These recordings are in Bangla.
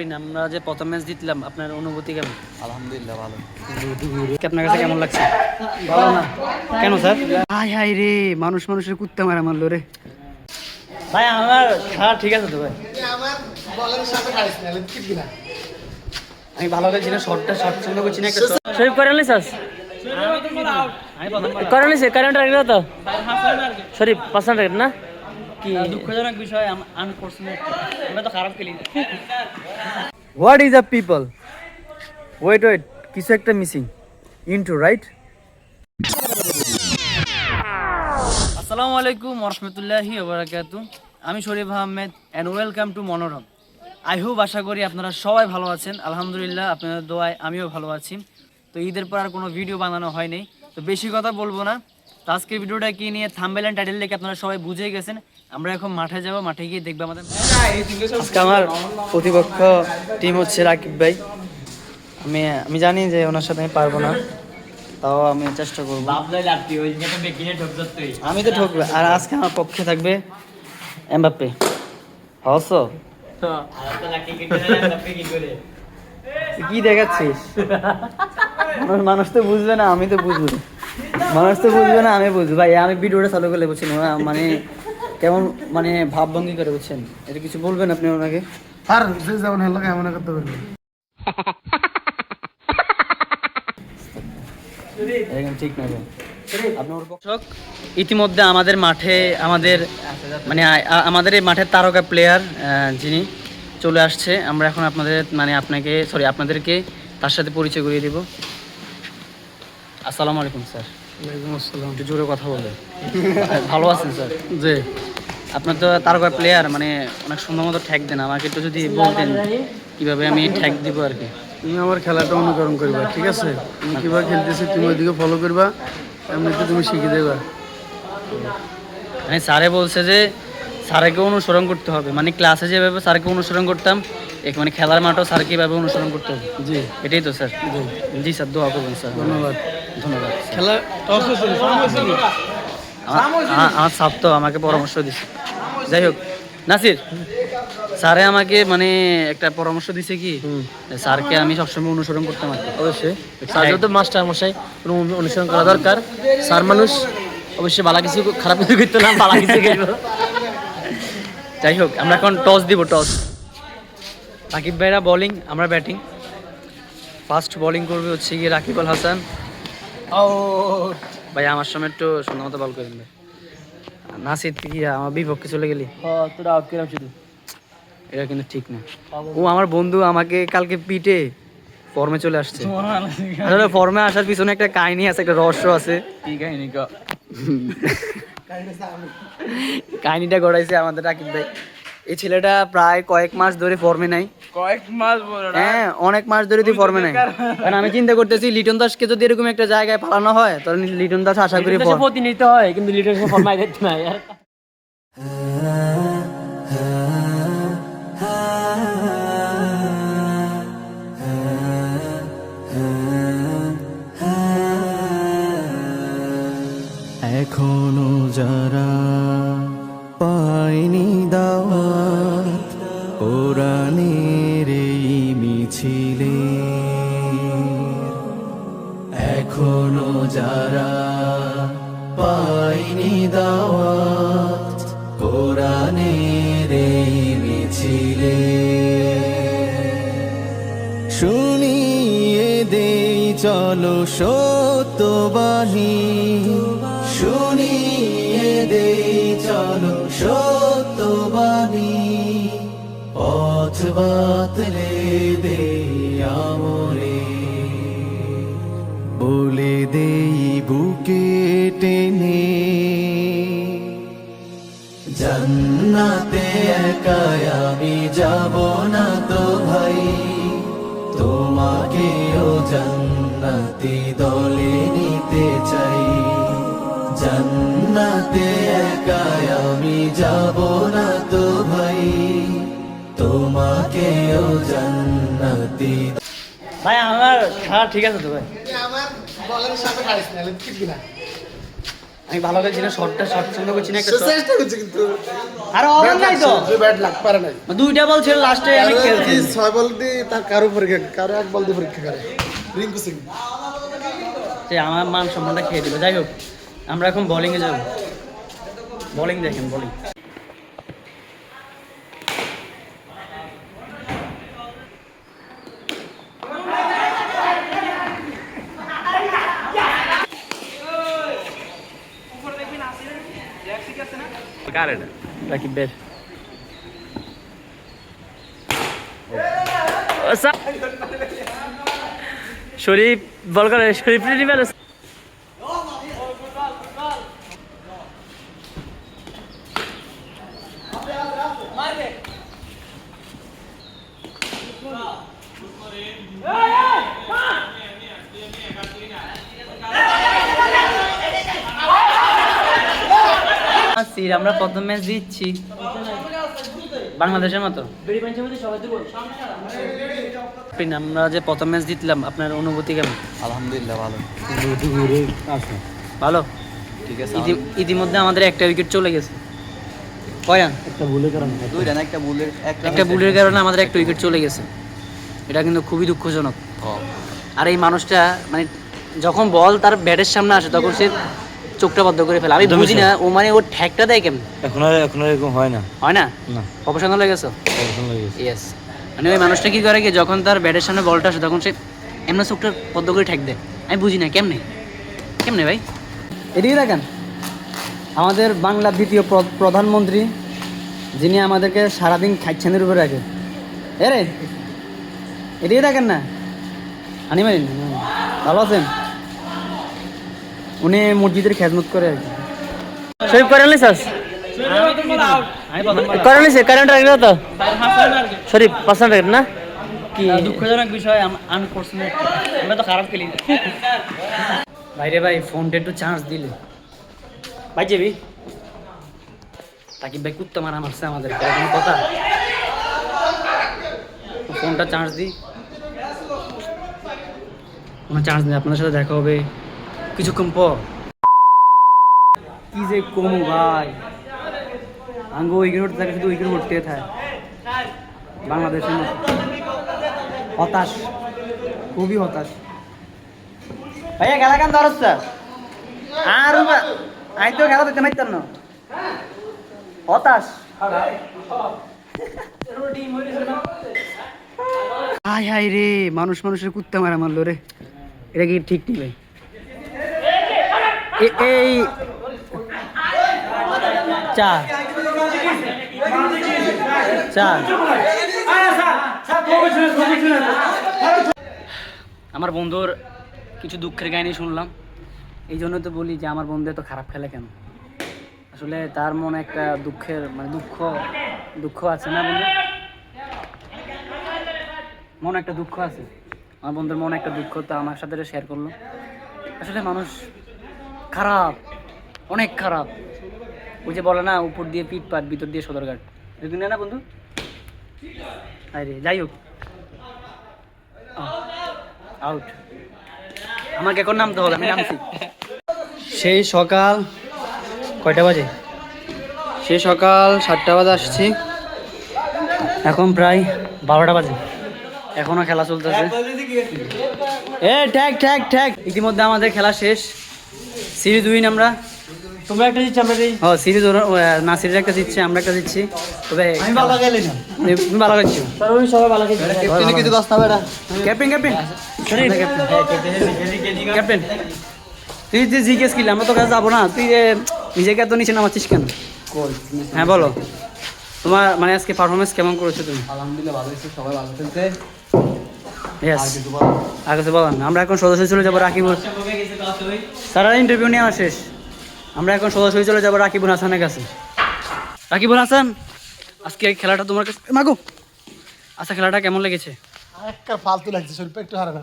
আমরা যে প্রথম ম্যাচ জিতলাম আপনার অনুভূতি কেমন? আলহামদুলিল্লাহ ভালো। আপনার কাছে কেমন লাগছে? ভালো না? কেন স্যার? হাই হাই রে মানুষ মানুষের কুত্তা মারা মারলো রে। ভাই আমার খেলা ঠিক আছে তো ভাই? আমার বলের সাথে খাইছ না ঠিক কিনা আমি ভালো খেলছি না শর্টটা শর্ট সুন্দর করছি না একটা শরীফ করে নিস করে নিস কারেন্ট রাখলে তো? শরীফ পার্সেন্ট রেট না? কি? দুঃখজনক বিষয় আনফর্চুনেট আমরা তো খারাপ খেলি। What is a people wait wait কিছু একটা মিসিং ইন্টু রাইট আসসালামু আলাইকুম রহমতুল্লাহি ওবরাকাতু। আমি Sharif Ahmed and welcome to Monorom I hope আশা করি আপনারা সবাই ভালো আছেন। আলহামদুলিল্লাহ আপনাদের দোয়ায় আমিও ভালো আছি। তো ঈদের পর আর কোনো ভিডিও বানানো হয়নি তো বেশি কথা বলব না। তো আজকের ভিডিওটা কি নিয়ে থাম্বেল অ্যান্ড টাইটেল দেখে আপনারা সবাই বুঝেই গেছেন। আমরা এখন মাঠে যাব মাঠে গিয়ে দেখব আমাদের আজকে আমার প্রতিপক্ষ টিম হচ্ছে রাকিব ভাই। আমি আমি জানি যে ওনার সাথে আমি পারব না তাও আমি চেষ্টা করব। আমি তো ঠকবো আর আজকে আমার পক্ষে থাকবে এমবাপ্পে। হস? কি দেখাচ্ছিস? মানুষ তো বুঝবে না আমি তো বুঝব। মানুষ তো বুঝবে না আমি বুঝব। ভাই আমি ভিডিওটা চালু করলে বুঝছেন ওরা মানে কেমন মানে ভাবভঙ্গি করে বুঝছেন? এটা কিছু বলবেন আপনি ওনাকে? আর যে যেমন হলো এমন করতে পারবে। একদম ঠিক না ইতিমধ্যে আমাদের মাঠে আমাদের মানে আমাদের এই মাঠের তারকা প্লেয়ার যিনি চলে আসছে আমরা এখন আপনাদের মানে আপনাকে সরি আপনাদেরকে তার সাথে পরিচয় করিয়ে দিব। আসসালামু আলাইকুম স্যার। আসসালাম। একটু জোরে কথা বলে ভালো আছেন স্যার? জি। আপনার তো তারকা প্লেয়ার মানে অনেক সুন্দর মতো ঠ্যাক দেন। আমাকে একটু যদি বলতেন কীভাবে আমি ঠ্যাক দিব আর কি? তুমি আমার খেলাটা অনুকরণ করবা ঠিক আছে? আমি কীভাবে খেলতেছি তুমি ওইদিকে ফলো করবা এমনিতে তুমি শিখে দেবা। মানে স্যারে বলছে যে স্যারকে অনুসরণ করতে হবে। মানে ক্লাসে যেভাবে স্যারকে অনুসরণ করতাম এক মানে খেলার মাঠেও স্যারকে এভাবে অনুসরণ করতে হবে। জি। এটাই তো স্যার। জি। স্যার দোয়া করবেন স্যার। ধন্যবাদ। ধন্যবাদ। খেলা আমার স্যার তো আমাকে পরামর্শ দিছে। যাই হোক নাসির স্যারে আমাকে মানে একটা পরামর্শ দিছে কি স্যারকে আমি সবসময় অনুসরণ করতাম আর কি। অবশ্যই। স্যার যেহেতু মাস্টার মশাই অনুসরণ করা দরকার। স্যার মানুষ অবশ্যই ভালো কিছু খারাপ কিছু করতে না ভালো কিছু যাই হোক আমরা এখন টস দিব টস। রাকিব ভাইরা বোলিং আমরা ব্যাটিং ফার্স্ট বোলিং করবে হচ্ছে গিয়ে রাকিব আল হাসান। ও ভাই আমার সময় একটু সুন্দর মতো বল করেন ভাই। নাসির কি আমার বিপক্ষে চলে গেলি? তোরা আউট করলাম শুধু? এটা কিন্তু ঠিক না। ও আমার বন্ধু আমাকে কালকে পিটে ফর্মে চলে আসছে। আসলে ফর্মে আসার পিছনে একটা কাহিনী আছে একটা রহস্য আছে। কি কাহিনী কাহিনীটা গড়াইছে আমাদের রাকিব ভাই। এই ছেলেটা প্রায় কয়েক মাস ধরে ফর্মে নাই। কয়েক মাস হ্যাঁ অনেক মাস ধরে তুই ফর্মে নাই। কারণ আমি চিন্তা করতেছি লিটন দাসকে যদি এরকম একটা জায়গায় পালানো হয় তাহলে লিটন দাস আশা করি প্রতিনিধিত্ব হয় কিন্তু লিডার ফরমাই দিতে না এখনও যারা পায়নি দাওয়াত, কোরআনের এই মিছিলে। এখনও যারা পায়নি দাওয়াত, কোরআনের এই মিছিলে। শুনিয়ে দেই, চলো সত্যবাণী শুনিয়ে দেই চলো সত্যবাণী। পথ বাতলে দে আমরে। বলে দেই বুকে টেনে। জান্নাতে একাই আমি যাব না তো ভাই। তোমাকেও জান্নাতি দলে নিতে চাই। জান্নাতে একাই আমি যাব না তো ভাই। তোমাকেও জান্নাতি। ভাই আমার খেলা ঠিক আছে তো ভাই? আমার বলের সাথে খাইছ না ঠিক কিনা আমি ভালো খেলছি না শর্টটা শর্ট সুন্দর করছি না একটা চেষ্টা করছে কিন্তু। আরে অবাক নাই তো? যে ব্যাট লাগ পারে নাই। দুইটা বল ছিল লাস্টে আমি কারও খেলছি। ছয় বল দিয়ে তার কারও পরীক্ষা কারও এক বল পরীক্ষা করে। রিঙ্কু সিং। আমার মান সম্মানটা খেয়ে দিবে যাই হোক আমরা এখন বোলিংয়ে যাব। বোলিং দেখেন বোলিং শরীফ বল করে শরীফ সির আমরা প্রথম ম্যাচ দিচ্ছি। বাংলাদেশের মতো। আমরা যে প্রথম ম্যাচ জিতলাম আপনার অনুভূতি কেমন? আলহামদুলিল্লাহ ভালো। ভালো? ঠিক আছে ইতিমধ্যে আমাদের একটা উইকেট চলে গেছে। কয়ান দুই রান একটা বুলের একটা বুলের কারণে আমাদের একটা উইকেট চলে গেছে। এটা কিন্তু খুবই দুঃখজনক। আর এই মানুষটা মানে যখন বল তার ব্যাটের সামনে আসে তখন সে চোখটা বদ্ধ করে ফেলে। আমি বুঝি না ও মানে ও ঠ্যাকটা দেয় কেমন? এখন আর এখন আর এরকম হয় না। হয় না? না। প্রফেশনাল হয়ে গেছো? এখন হয়ে গেছে। ইয়েস মানে ওই মানুষটা কি করে কি যখন তার ব্যাটের সামনে বলটা আসে তখন সে এমন চোখটা বদ্ধ করে ঠেক দেয়। আমি বুঝি না কেমনে? কেমনে ভাই? এদিকে দেখেন আমাদের বাংলার দ্বিতীয় প্র- প্রধানমন্ত্রী যিনি আমাদেরকে সারাদিন খাচ্ছেনের উপরে রাখে। এ রে এদিকে দেখেন না। হানি মারিন ভালো আছেন? উনি মসজিদের খেদমত করে আর কি। শরীফ করে নিস করে নিস কারেন্ট রাখবে তো? শরীফ পার্সেন্ট রাখবে না? কি? দুঃখজনক বিষয় আনফর্চুনেট আমরা তো খারাপ খেলি ভাইরে ভাই ফোনটা একটু চার্জ দিলে। ভাই যাবি? তাকি ভাই কুত্তা মারা মারছে আমাদের কোনো কথা? ফোনটা চার্জ দিই কোনো চার্জ নেই আপনাদের সাথে দেখা হবে। কিছুক্ষণ পর। কি যে কমু ভাই? আঙ্গো উইকেট উঠতে থাকে শুধু উইকেট উঠতে থাকে। বাংলাদেশের মতো। হতাশ। খুবই হতাশ। ভাইয়া খেলা কেন স্যার আর আমি তো খেলা দিতে পারতাম না। হতাশ। হাই হাই রে মানুষ মানুষের কুত্তা মারা মারলো রে। এটা কি ঠিক নেই ভাই? এই আমার বন্ধুর কিছু দুঃখের কাহিনী শুনলাম। এই জন্য তো বলি যে আমার বন্ধু এত খারাপ খেলে কেন? আসলে তার মনে একটা দুঃখের মানে দুঃখ দুঃখ আছে না বন্ধু? মনে একটা দুঃখ আছে। আমার বন্ধুর মনে একটা দুঃখ তো আমার সাথে শেয়ার করল। আসলে মানুষ খারাপ অনেক খারাপ। ওই যে বলে না উপর দিয়ে পিট পাট ভিতর দিয়ে সদরঘাট। এরকম না বন্ধু? আরে যাই হোক। আউট আমাকে এখন নামতে হবে আমি নামছি। সেই সকাল কয়টা বাজে? সেই সকাল সাতটা বাজে আসছি। এখন প্রায় বারোটা বাজে। এখনও খেলা চলতেছে। এ ঠ্যাক ঠ্যাক ঠ্যাক ইতিমধ্যে আমাদের খেলা শেষ। সিরিজ উইন আমরা? তোমরা একটা দিচ্ছি আমরা দিই। ও সিরিজ না সিরিজ একটা দিচ্ছে আমরা একটা দিচ্ছি। তবে আমি ভালো গেলি না। তুমি ভালো খেলছো সবাই সবাই ভালো খেলছে ক্যাপ্টেনে কিছু কষ্ট হবে না ক্যাপ্টেন। ক্যাপ্টেন। ক্যাপ্টেন তুই যে জিজ্ঞেস করলি আমরা তো কাছে যাব না। তুই যে নিজেকে এত নিচে নামাচ্ছিস কেন? হ্যাঁ বলো। তোমার মানে আজকে পারফরমেন্স কেমন করেছ তুমি? আলহামদুলিল্লাহ ভালো হয়েছে সবাই ভালো খেলছে ইয়েস আর কিছু আমরা এখন সদস্য চলে যাব রাকিবুল। সারা ইন্টারভিউ নেওয়া শেষ। আমরা এখন সদস্য চলে যাব রাকিবুল হাসানের কাছে। রাকিবুল হাসান আজকে খেলাটা তোমার কাছে মাগো! আচ্ছা খেলাটা কেমন লেগেছে? একটা ফালতু লাগছে শরীর একটু হারে না।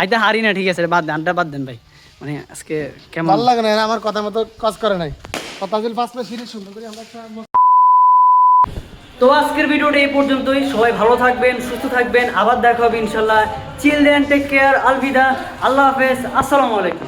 আইতে হারি না ঠিক আছে বাদ দেন আড্ডা বাদ দেন ভাই। মানে আজকে কেমন ভালো লাগে না আমার কথা মতো কাজ করে নাই। কথা যদি ফার্স্ট ম্যাচ সিরিজ সুন্দর করে আমরা একটা তো আজকের ভিডিওটা এই পর্যন্তই। সবাই ভালো থাকবেন সুস্থ থাকবেন। আবার দেখা হবে ইনশাল্লাহ। চিলড্রেন টেক কেয়ার আলবিদা আল্লাহ হাফেজ। আসসালামু আলাইকুম।